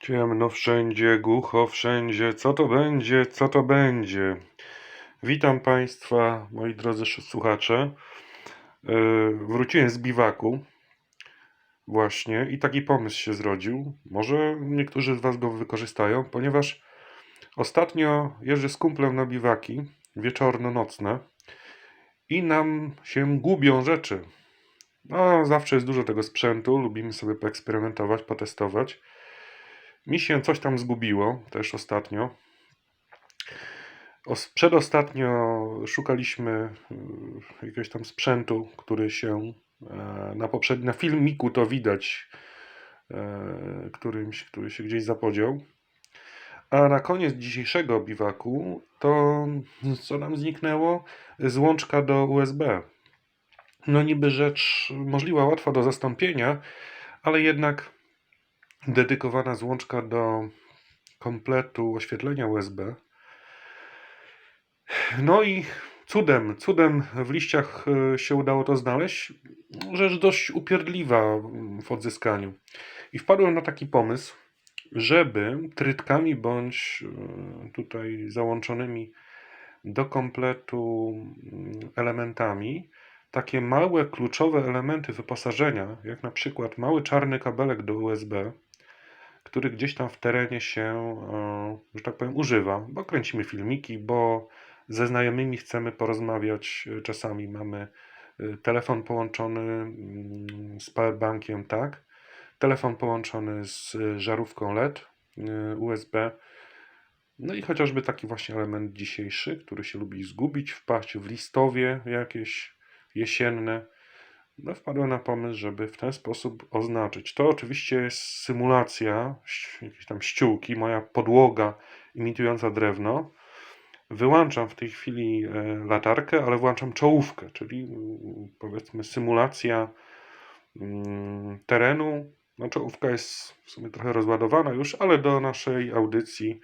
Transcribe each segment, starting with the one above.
Ciemno wszędzie, głucho wszędzie, co to będzie, co to będzie? Witam Państwa, moi drodzy słuchacze. Yy, Wróciłem z biwaku właśnie i taki pomysł się zrodził. Może niektórzy z Was go wykorzystają, ponieważ ostatnio jeżdżę z kumplem na biwaki wieczorno-nocne i nam się gubią rzeczy. No, zawsze jest dużo tego sprzętu, lubimy sobie poeksperymentować, potestować. Mi się coś tam zgubiło też ostatnio. Os- Przedostatnio szukaliśmy y, jakiegoś tam sprzętu, który się e, na poprzednim na filmiku to widać, e, którymś, który się gdzieś zapodział. A na koniec dzisiejszego biwaku to co nam zniknęło? Złączka do USB. No niby rzecz możliwa, łatwa do zastąpienia, ale jednak dedykowana złączka do kompletu oświetlenia USB. No i cudem, cudem w liściach e, się udało to znaleźć. Rzecz dość upierdliwa w odzyskaniu. I wpadłem na taki pomysł, żeby trytkami bądź e, tutaj załączonymi do kompletu mm, elementami takie małe kluczowe elementy wyposażenia, jak na przykład mały czarny kabelek do USB, który gdzieś tam w terenie się, e, że tak powiem, używa, bo kręcimy filmiki, bo ze znajomymi chcemy porozmawiać, e, czasami mamy e, telefon połączony mm, z powerbankiem, tak, telefon połączony z żarówką LED USB, no i chociażby taki właśnie element dzisiejszy, który się lubi zgubić, wpaść w listowie jakieś jesienne, no wpadłem na pomysł, żeby w ten sposób oznaczyć. To oczywiście jest symulacja, jakieś tam ściółki, moja podłoga imitująca drewno. Wyłączam w tej chwili e, latarkę, ale włączam czołówkę, czyli powiedzmy symulacja mm, terenu. No czołówka jest w sumie trochę rozładowana już, ale do naszej audycji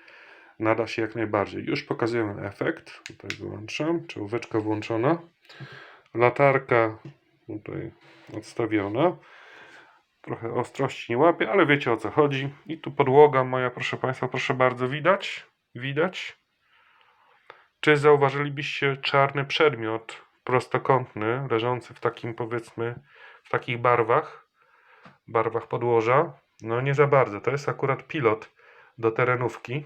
nada się jak najbardziej. Już pokazujemy efekt. Tutaj wyłączam, czołóweczka włączona. Latarka tutaj odstawiona. Trochę ostrości nie łapie, ale wiecie o co chodzi. I tu podłoga moja, proszę Państwa, proszę bardzo, widać? Widać? Czy zauważylibyście czarny przedmiot prostokątny, leżący w takim powiedzmy, w takich barwach, barwach podłoża? No nie za bardzo. To jest akurat pilot do terenówki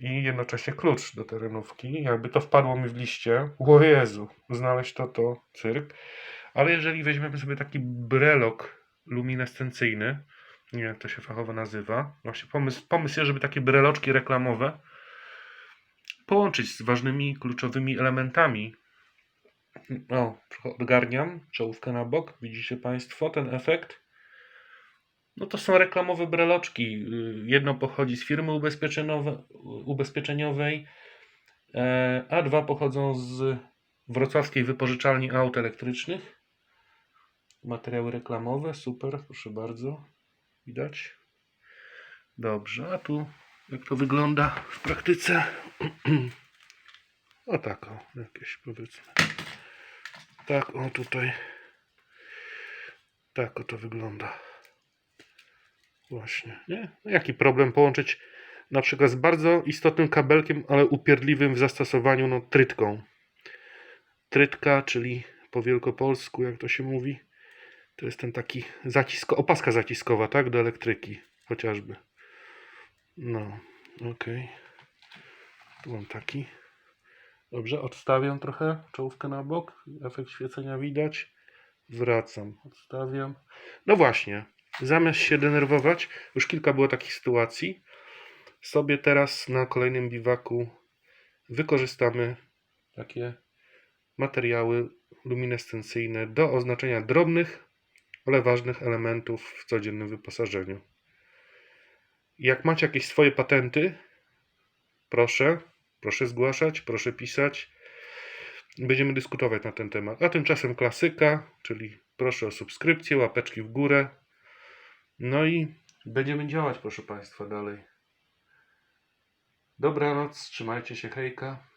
i jednocześnie klucz do terenówki. Jakby to wpadło mi w liście, o Jezu, znaleźć to to cyrk. Ale jeżeli weźmiemy sobie taki brelok luminescencyjny, nie wiem jak to się fachowo nazywa, właśnie pomysł, pomysł jest, żeby takie breloczki reklamowe połączyć z ważnymi, kluczowymi elementami. O, odgarniam, czołówkę na bok, widzicie Państwo ten efekt? No to są reklamowe breloczki. Jedno pochodzi z firmy ubezpieczeniowe, ubezpieczeniowej, e, a dwa pochodzą z wrocławskiej wypożyczalni aut elektrycznych. Materiały reklamowe, super, proszę bardzo. Widać? Dobrze, a tu jak to wygląda w praktyce? O tak, o, jakieś powiedzmy. Tak, o tutaj. Tak, o to wygląda. Właśnie, nie? No Jaki problem połączyć na przykład z bardzo istotnym kabelkiem, ale upierdliwym w zastosowaniu, no, trytką. Trytka, czyli po wielkopolsku, jak to się mówi, to jest ten taki zacisk, opaska zaciskowa, tak, do elektryki chociażby. No, okej. Tu mam taki. Dobrze, odstawiam trochę czołówkę na bok. Efekt świecenia widać. Wracam, odstawiam. No właśnie, zamiast się denerwować, już kilka było takich sytuacji, sobie teraz na kolejnym biwaku wykorzystamy takie materiały luminescencyjne do oznaczenia drobnych, ale ważnych elementów w codziennym wyposażeniu. Jak macie jakieś swoje patenty, proszę, proszę zgłaszać, proszę pisać. Będziemy dyskutować na ten temat. A tymczasem klasyka, czyli proszę o subskrypcję, łapeczki w górę. No i będziemy działać, proszę Państwa, dalej. Dobranoc, trzymajcie się, hejka.